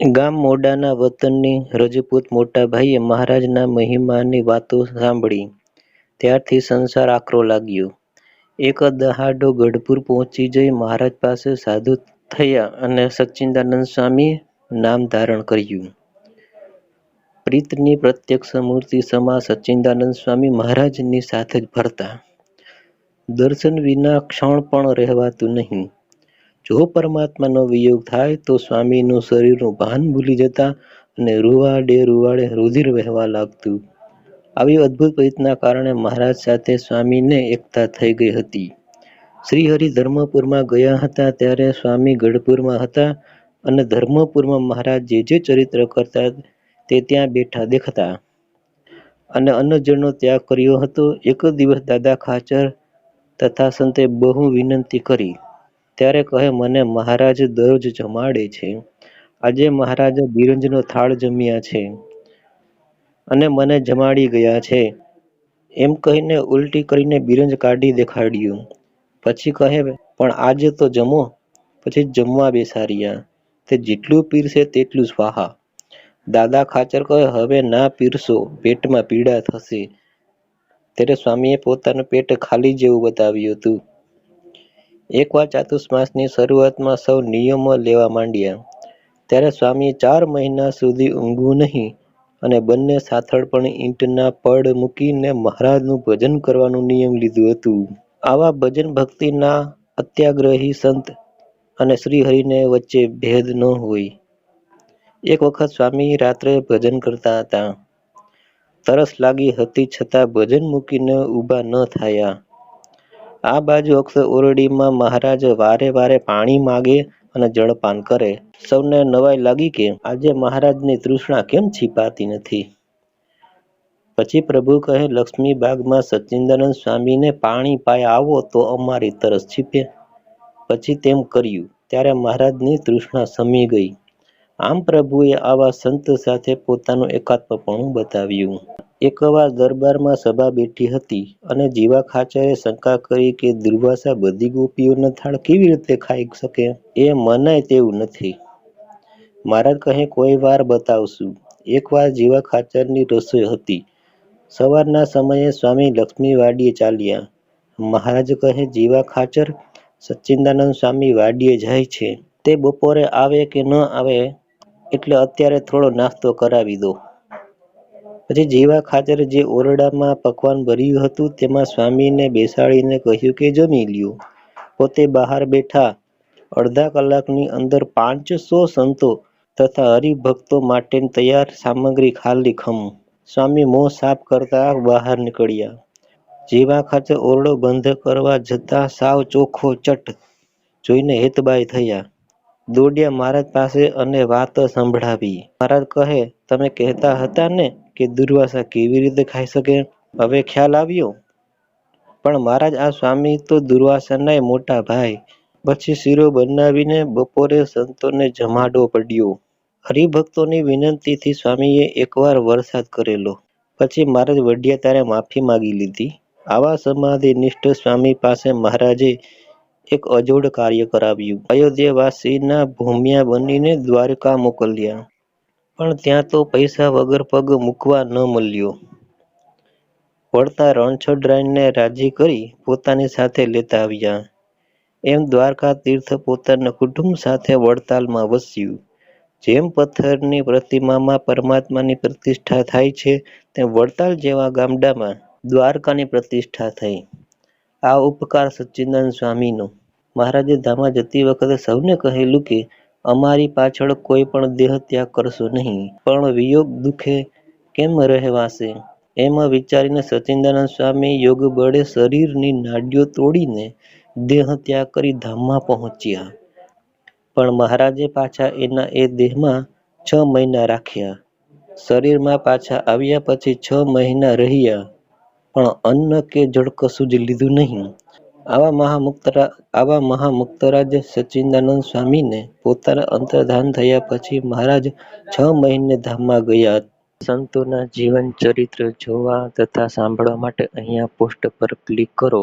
ગામ મોડાના વતનની રજપૂત મોટાભાઈએ મહારાજના મહિમાની વાતો સાંભળી ત્યારથી સંસાર આકરો લાગ્યો. એક દહાડો ગઢપુર પહોંચી જઈ મહારાજ પાસે સાધુ થયા અને સચ્ચિદાનંદ સ્વામી નામ ધારણ કર્યું. પ્રીતની પ્રત્યક્ષ મૂર્તિ સમા સચ્ચિદાનંદ સ્વામી મહારાજની સાથે જ ફરતા. દર્શન વિના ક્ષણ પણ રહેવાતું નહીં. જો પરમાત્માનો વિયોગ થાય તો સ્વામીનું શરીરનું ભાન ભૂલી જતા અને રૂવાડે રૂવાડે રુધિર વહેવા લાગતું. આવી અદ્ભુત પ્રીતના કારણે મહારાજ સાથે સ્વામીને એકતા થઈ ગઈ હતી. શ્રીહરિ ધર્મપુરમાં ગયા હતા ત્યારે સ્વામી ગઢપુરમાં હતા અને ધર્મપુરમાં મહારાજ જે જે ચરિત્ર કરતા તે ત્યાં બેઠા દેખતા. અને અન્નજળનો ત્યાગ કર્યો હતો. એક દિવસ દાદા ખાચર તથા સંતે બહુ વિનંતી કરી ત્યારે કહે, મને મહારાજ દરરોજ જમાડે છે. આજે મહારાજ બિરંજનો થાળ જમ્યા છે અને મને જમાડી ગયા છે. એમ કહીને ઉલટી કરીને બિરંજ કાઢી દેખાડ્યું. પછી કહે, પણ આજે તો જમો. પછી જમવા બેસાડ્યા. તે જેટલું પીરશે તેટલું સ્વાહા. દાદા ખાચર કહે, હવે ના પીરસો પેટમાં પીડા થશે. ત્યારે સ્વામીએ પોતાનું પેટ ખાલી જેવું બતાવ્યું હતું. એકવાર ચાતુર્માસની શરૂઆતમાં સૌ નિયમો લેવા માંડ્યા ત્યારે સ્વામીએ ચાર મહિના સુધી ઊંઘવું નહીં અને બંને સાથળપણ ઈંટના પડ મૂકીને મહારાજનું ભજન કરવાનું નિયમ લીધું હતું. આવા ભજન ભક્તિના અત્યાગ્રહી સંત અને શ્રીહરિને વચ્ચે ભેદ ન હોય. એક વખત સ્વામી રાત્રે ભજન કરતા હતા. તરસ લાગી હતી છતાં ભજન મૂકીને ઊભા ન થયા. આ બાજુ અક્ષર ઓરડીમાં મહારાજ વારે વારે પાણી માગે અને જળપાન કરે. સૌને નવાઈ લાગી કે આજે મહારાજની તૃષ્ણા કેમ છીપાતી નથી. પછી પ્રભુ કહે, લક્ષ્મી બાગમાં સચ્ચિદાનંદ સ્વામીને પાણી પાય આવો તો અમારી તરસ છીપે. પછી તેમ કર્યું ત્યારે મહારાજની તૃષ્ણા શમી ગઈ. આમ પ્રભુએ આવા સંત સાથે પોતાનું એકાત્મપણું બતાવ્યું. એકવાર દરબારમાં સભા બેઠી હતી અને જીવા ખાચરે શંકા કરી કે દુર્વાસા બધી ગોપીઓનો થાળ કેવી રીતે ખાઈ શકે? એ મનાય તેવું નથી. મહારાજ કહે કોઈ વાર બતાવશું. એકવાર જીવા ખાચરની રસોઈ હતી. સવારના સમયે સ્વામી લક્ષ્મી વાડીએ ચાલ્યા. મહારાજ કહે, જીવા ખાચર સચ્ચિદાનંદ સ્વામી વાડીએ જાય છે. તે બપોરે આવે કે ન આવે એટલે અત્યારે થોડો નાસ્તો કરાવી દો. પછી જેવા ખાતર જે ઓરડામાં પકવાન ભર્યું હતું, તેમાં સ્વામીને બેસાડીને કહ્યું કે જમી લ્યો. પોતે બહાર બેઠા. અડધા કલાકની અંદર પાંચસો સંતો તથા હરિભક્તો માટેની તૈયાર સામગ્રી ખાલી ખમ. સ્વામી મોં સાફ કરતા બહાર નીકળ્યા. જેવા ખાતે ઓરડો બંધ કરવા જતા સાવ ચોખ્ખો ચટ જોઈને હેતબાઈ થયા. દોડ્યા મહારાજ પાસે અને વાત સંભળાવી. મહારાજ કહે, તમે કહેતા હતા ને કે દુર્વાસા કેવી રીતે ખાઈ શકે? હવે ખ્યાલ આવ્યો? પણ મહારાજ, આ સ્વામી તો દુર્વાસાના મોટા ભાઈ. પછી શીરો બનાવીને બપોરે સંતોને જમાડવો પડ્યો. હરિભક્તોની વિનંતીથી સ્વામીએ એકવાર વરસાદ કરેલો. પછી મહારાજ વડિયા ત્યારે માફી માગી લીધી. આવા સમાધિનિષ્ઠ સ્વામી પાસે મહારાજે એક અજોડ કાર્ય કરાવ્યું. અયોધ્યાવાસીના ભૂમિયા બનીને દ્વારકા મોકલ્યા. પણ ત્યાં તો પૈસા વગર પગ મૂકવા ન મળ્યો. વળતા રણછોડરાયને રાજી કરી પોતાની સાથે લેતા આવ્યા. એમ દ્વારકા તીર્થ પોતાના કુટુંબ સાથે વડતાલમાં વસ્યું. જેમ પથ્થરની પ્રતિમામાં પરમાત્માની પ્રતિષ્ઠા થાય છે, તેમ વડતાલ જેવા ગામડામાં દ્વારકાની પ્રતિષ્ઠા થઈ. આ ઉપકાર સચ્ચિદાનંદ સ્વામીનો. મહારાજે ધામમાં જતી વખતે સૌને કહેલું કે, અમારી પાછળ કોઈ પણ દેહત્યાગ કરશો નહીં. પણ વિયોગ દુઃખે કેમ રહેવાશે? એમ વિચારીને સચ્ચિદાનંદ સ્વામી યોગબળે શરીરની નાડીઓ તોડીને દેહત્યાગ કરી ધામમાં પહોંચ્યા. પણ મહારાજે પાછા એના એ દેહમાં છ મહિના રાખ્યા. શરીરમાં પાછા આવ્યા પછી છ મહિના રહ્યા પણ અન્ન કે જળ કશું જ લીધું નહીં. આવા મહામુક્તરાજ સચ્ચિદાનંદ સ્વામીને પોતાના અંતર્ધાન થયા પછી મહારાજ છ મહિને ધામમાં ગયા. સંતોના જીવન ચરિત્ર જોવા તથા સાંભળવા માટે અહીંયા પોસ્ટ પર ક્લિક કરો.